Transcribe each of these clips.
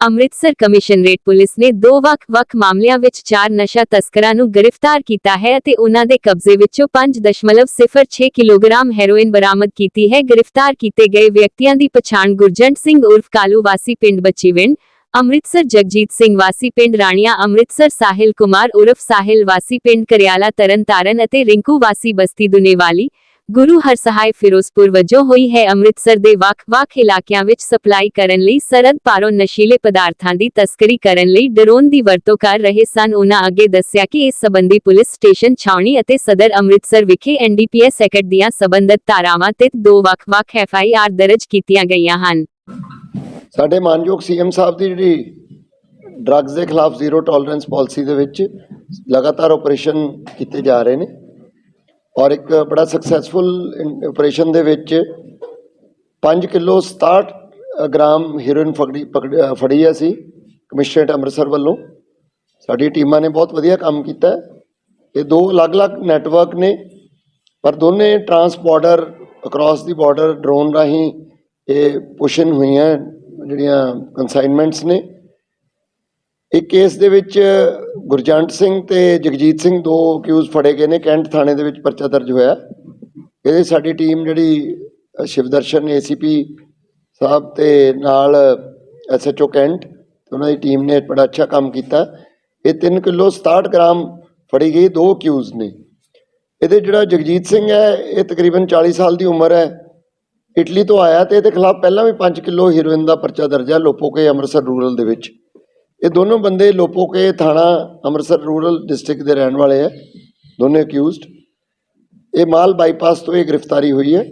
Amritsar commissionerate police ਨੇ ਦੋ ਵੱਖ-ਵੱਖ ਮਾਮਲਿਆਂ ਵਿੱਚ ਚਾਰ ਨਸ਼ਾ ਤਸਕਰਾਂ ਨੂੰ ਗ੍ਰਿਫਤਾਰ ਕੀਤਾ ਹੈ ਅਤੇ ਉਨ੍ਹਾਂ ਦੇ ਕਬਜ਼ੇ ਵਿੱਚੋਂ 5.06 ਕਿਲੋਗ੍ਰਾਮ ਹੈਰੋਇਨ ਬਰਾਮਦ ਕੀਤੀ ਹੈ। ਗ੍ਰਿਫਤਾਰ ਕੀਤੇ ਗਏ ਵਿਅਕਤੀਆਂ ਦੀ ਪਛਾਣ ਗੁਰਜੰਟ ਸਿੰਘ ਉਰਫ ਕਾਲੂ ਵਾਸੀ ਪਿੰਡ ਬੱਚੀਵਿੰਡ, ਅੰਮ੍ਰਿਤਸਰ ਜਗਜੀਤ ਸਿੰਘ ਵਾਸੀ ਪਿੰਡ ਰਾਣੀਆਂ, ਅੰਮ੍ਰਿਤਸਰ ਸਾਹਿਲ ਕੁਮਾਰ ਉਰਫ ਸਾਹਿਲ ਵਾਸੀ ਪਿੰਡ ਕਰਿਆਲਾ ਤਰਨਤਾਰਨ ਅਤੇ ਰਿੰਕੂ ਵਾਸੀ ਬਸਤੀ ਦੁਨੇਵਾਲੀ ਗੁਰੂ ਹਰਸਹਾਏ ਫਿਰੋਜ਼ਪੁਰ ਵਜੋਂ ਹੋਈ ਹੈ ਅੰਮ੍ਰਿਤਸਰ ਦੇ ਵੱਖ-ਵੱਖ ਇਲਾਕਿਆਂ ਵਿੱਚ ਸਪਲਾਈ ਕਰਨ ਲਈ ਸਰਦ ਪਾਰੋਂ ਨਸ਼ੀਲੇ ਪਦਾਰਥਾਂ ਦੀ ਤਸਕਰੀ ਕਰਨ ਲਈ ਡਰੋਨ ਦੀ ਵਰਤੋਂ ਕਰ ਰਹੇ ਸਨ। ਉਹਨਾਂ ਅੱਗੇ ਦੱਸਿਆ ਕਿ ਇਸ ਸੰਬੰਧੀ ਪੁਲਿਸ ਸਟੇਸ਼ਨ ਛਾਉਣੀ ਅਤੇ ਸਦਰ ਅੰਮ੍ਰਿਤਸਰ ਵਿਖੇ ਐਨਡੀਪੀਐਸ ਐਕਟ ਦੀਆਂ ਸਬੰਧਤ ਧਾਰਾਵਾਂ ਤੇ ਦੋ ਵੱਖ-ਵੱਖ ਐਫਆਈਆਰ ਦਰਜ ਕੀਤੀਆਂ ਗਈਆਂ ਹਨ। ਸਾਡੇ ਮਾਨਯੋਗ ਸੀਐਮ ਸਾਹਿਬ ਦੀ ਜਿਹੜੀ ਡਰੱਗਸ ਦੇ ਖਿਲਾਫ ਜ਼ੀਰੋ ਟੋਲਰੈਂਸ ਪਾਲਿਸੀ ਦੇ ਵਿੱਚ ਲਗਾਤਾਰ ਆਪਰੇਸ਼ਨ ਕੀਤੇ ਜਾ ਰਹੇ ਨੇ। ਔਰ ਇੱਕ ਬੜਾ ਸਕਸੈਸਫੁਲ ਆਪਰੇਸ਼ਨ ਦੇ ਵਿੱਚ 5 ਕਿਲੋ 67 ਗ੍ਰਾਮ ਹੀਰੋਇਨ ਫੜੀ ਪਕੜ- ਫੜੀ ਹੈ ਸੀ ਕਮਿਸ਼ਨਰੇਟ ਅੰਮ੍ਰਿਤਸਰ ਵੱਲੋਂ। ਸਾਡੀ ਟੀਮਾਂ ਨੇ ਬਹੁਤ ਵਧੀਆ ਕੰਮ ਕੀਤਾ ਇਹ ਦੋ ਅਲੱਗ-ਅਲੱਗ ਨੈਟਵਰਕ ਨੇ, ਪਰ ਦੋਨੇ transporter across the border drone ਰਾਹੀਂ ਇਹ ਪੁਸ਼ਨ ਹੋਈਆਂ ਜਿਹੜੀਆਂ ਕਨਸਾਈਨਮੈਂਟਸ ਨੇ। ਇਹ ਕੇਸ ਦੇ ਵਿੱਚ ਗੁਰਜੰਟ ਸਿੰਘ ਤੇ ਜਗਜੀਤ ਸਿੰਘ ਦੋ ਅਕਿਊਜ਼ ਫੜੇ ਗਏ ਨੇ ਕੈਂਟ ਥਾਣੇ ਦੇ ਵਿੱਚ ਪਰਚਾ ਦਰਜ ਹੋਇਆ। ਇਹਦੇ ਸਾਡੀ ਟੀਮ ਜਿਹੜੀ ਅ, ਸ਼ਿਵਦਰਸ਼ਨ ਏਸੀਪੀ ਸਾਹਿਬ ਤੇ ਨਾਲ ਐਸਐਚਓ ਕੈਂਟ ਤੇ ਉਹਨਾਂ ਦੀ ਟੀਮ ਨੇ ਬੜਾ ਅੱਛਾ ਕੰਮ ਕੀਤਾ। ਇਹ 3 ਕਿਲੋ 67 ਗ੍ਰਾਮ ਫੜੀ ਗਈ ਦੋ ਅਕਿਊਜ਼ ਨੇ। ਇਹਦੇ ਜਿਹੜਾ ਜਗਜੀਤ ਸਿੰਘ ਹੈ ਇਹ ਤਕਰੀਬਨ 40 ਸਾਲ ਦੀ ਉਮਰ ਹੈ। ਇਟਲੀ ਤੋਂ ਆਇਆ ਤੇ ਇਹਦੇ ਖਿਲਾਫ ਪਹਿਲਾਂ ਵੀ 5 ਕਿਲੋ ਹੀਰੋਇਨ ਦਾ ਪਰਚਾ ਦਰਜ ਹੈ ਲੋਪੋਕੇ ਅੰਮ੍ਰਿਤਸਰ ਰੂਰਲ ਦੇ ਵਿੱਚ। ਇਹ ਦੋਨੋਂ ਬੰਦੇ ਲੋਪੋਕੇ ਥਾਣਾ ਅੰਮ੍ਰਿਤਸਰ ਰੂਰਲ ਡਿਸਟ੍ਰਿਕਟ ਦੇ ਰਹਿਣ ਵਾਲੇ ਹੈ ਦੋਨੇ ਅਕਿਊਜ਼ਡ ਇਹ ਮਾਲ ਬਾਈਪਾਸ ਤੋਂ ਇਹ ਗ੍ਰਿਫਤਾਰੀ ਹੋਈ ਹੈ।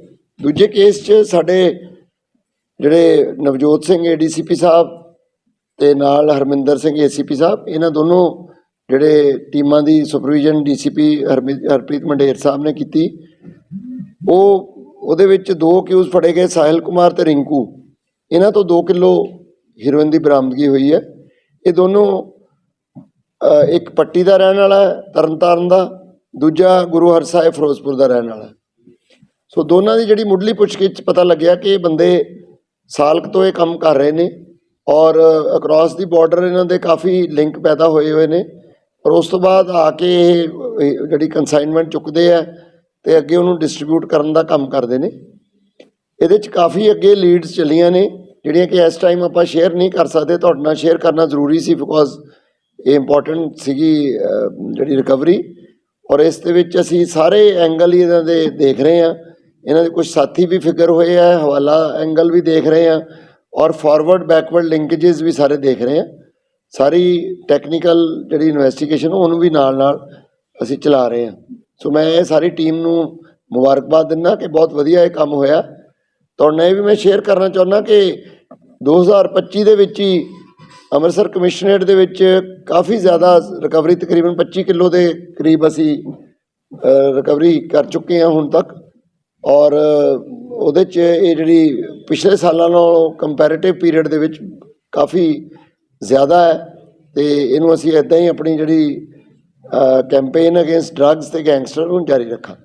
ਦੂਜੇ ਕੇਸ 'ਚ ਸਾਡੇ ਜਿਹੜੇ ਨਵਜੋਤ ਸਿੰਘ ਏਡੀਸੀਪੀ ਸਾਹਿਬ ਤੇ ਨਾਲ ਹਰਮਿੰਦਰ ਸਿੰਘ ਏਸੀਪੀ ਸਾਹਿਬ, ਇਹਨਾਂ ਦੋਨੋਂ ਜਿਹੜੇ ਟੀਮਾਂ ਦੀ ਸੁਪਰਵੀਜ਼ਨ ਡੀਸੀਪੀ ਹਰਪ੍ਰੀਤ ਮੰਡੇਰ ਸਾਹਿਬ ਨੇ ਕੀਤੀ। ਉਹ, ਉਹਦੇ ਵਿੱਚ ਦੋ ਅਕਿਊਜ਼ ਫੜੇ ਗਏ, ਸਾਹਿਲ ਕੁਮਾਰ ਤੇ ਰਿੰਕੂ। ਇਹਨਾਂ ਤੋਂ 2 ਕਿਲੋ ਹੀਰੋਇਨ ਦੀ ਬਰਾਮਦਗੀ ਹੋਈ ਹੈ। ਇਹ ਦੋਨੋਂ ਇੱਕ ਪੱਟੀ ਦਾ ਰਹਿਣ ਵਾਲਾ ਹੈ, ਤਰਨਤਾਰਨ ਦਾ, ਦੂਜਾ ਗੁਰੂ ਹਰਸਾਏ ਫਿਰੋਜ਼ਪੁਰ ਦਾ ਰਹਿਣ ਵਾਲਾ ਸੋ ਦੋਨਾਂ ਦੀ ਜਿਹੜੀ ਮੁੱਢਲੀ ਪੁੱਛਗਿੱਛ ਪਤਾ ਲੱਗਿਆ ਕਿ ਇਹ ਬੰਦੇ ਸਾਲਕ ਤੋਂ ਇਹ ਕੰਮ ਕਰ ਰਹੇ ਨੇ ਔਰ ਅਕ੍ਰੋਸ ਦੀ ਬਾਰਡਰ ਇਹਨਾਂ ਦੇ ਕਾਫੀ ਲਿੰਕ ਪੈਦਾ ਹੋਏ ਹੋਏ ਨੇ। ਔਰ ਉਸ ਤੋਂ ਬਾਅਦ ਆ ਕੇ ਇਹ ਇਹ ਜਿਹੜੀ ਕਨਸਾਈਨਮੈਂਟ ਚੁੱਕਦੇ ਆ ਤੇ ਅੱਗੇ ਉਹਨੂੰ ਡਿਸਟ੍ਰੀਬਿਊਟ ਕਰਨ ਦਾ ਕੰਮ ਕਰਦੇ ਨੇ। ਇਹਦੇ 'ਚ ਕਾਫੀ ਅੱਗੇ ਲੀਡਸ ਚੱਲੀਆਂ ਨੇ। ਜਿਹੜੀਆਂ ਕਿ ਇਸ ਟਾਈਮ ਆਪਾਂ ਸ਼ੇਅਰ ਨਹੀਂ ਕਰ ਸਕਦੇ, ਤੁਹਾਡੇ ਨਾਲ ਸ਼ੇਅਰ ਕਰਨਾ ਜ਼ਰੂਰੀ ਸੀ ਬਿਕੋਜ਼ ਇਹ ਇੰਪੋਰਟੈਂਟ ਸੀਗੀ ਜਿਹੜੀ ਰਿਕਵਰੀ ਔਰ ਇਸ ਦੇ ਵਿੱਚ ਅਸੀਂ ਸਾਰੇ ਐਂਗਲ ਹੀ ਇਹਨਾਂ ਦੇ ਦੇਖ ਰਹੇ ਹਾਂ। ਇਹਨਾਂ ਦੇ ਕੁਝ ਸਾਥੀ ਵੀ ਫਿਕਰ ਹੋਏ ਆ, ਹਵਾਲਾ ਐਂਗਲ ਵੀ ਦੇਖ ਰਹੇ ਹਾਂ ਔਰ ਫਾਰਵਰਡ ਬੈਕਵਰਡ ਲਿੰਕੇजेस ਵੀ ਸਾਰੇ ਦੇਖ ਰਹੇ ਹਾਂ। ਸਾਰੀ ਟੈਕਨੀਕਲ ਜਿਹੜੀ ਇਨਵੈਸਟੀਗੇਸ਼ਨ ਉਹਨੂੰ ਵੀ ਨਾਲ ਨਾਲ ਅਸੀਂ ਚਲਾ ਰਹੇ ਹਾਂ। ਸੋ ਮੈਂ ਇਹ ਸਾਰੀ ਟੀਮ ਨੂੰ ਮੁਬਾਰਕਬਾਦ ਦਿੰਦਾ ਕਿ ਬਹੁਤ ਵਧੀਆ ਇਹ ਕੰਮ ਹੋਇਆ। ਤੁਹਾਡੇ ਨਾਲ ਇਹ ਵੀ ਮੈਂ ਸ਼ੇਅਰ ਕਰਨਾ ਚਾਹੁੰਦਾ ਕਿ 2025 ਦੇ ਵਿੱਚ ਹੀ ਅੰਮ੍ਰਿਤਸਰ ਕਮਿਸ਼ਨਰੇਟ ਦੇ ਵਿੱਚ ਕਾਫੀ ਜ਼ਿਆਦਾ ਰਿਕਵਰੀ ਤਕਰੀਬਨ 25 ਕਿਲੋ ਦੇ ਕਰੀਬ ਅਸੀਂ ਰਿਕਵਰੀ ਕਰ ਚੁੱਕੇ ਹਾਂ ਹੁਣ ਤੱਕ। ਔਰ ਉਹਦੇ 'ਚ ਇਹ ਜਿਹੜੀ ਪਿਛਲੇ ਸਾਲਾਂ ਨਾਲੋਂ ਕੰਪੈਰੀਟਿਵ ਪੀਰੀਅਡ ਦੇ ਵਿੱਚ ਕਾਫੀ ਜ਼ਿਆਦਾ ਹੈ ਤੇ ਇਹਨੂੰ ਅਸੀਂ ਇਦਾਂ ਹੀ ਆਪਣੀ ਜਿਹੜੀ ਕੈਂਪੇਨ ਅਗੇਂਸਟ ਡਰੱਗਸ ਤੇ ਗੈਂਗਸਟਰ ਨੂੰ ਜਾਰੀ ਰੱਖਾਂ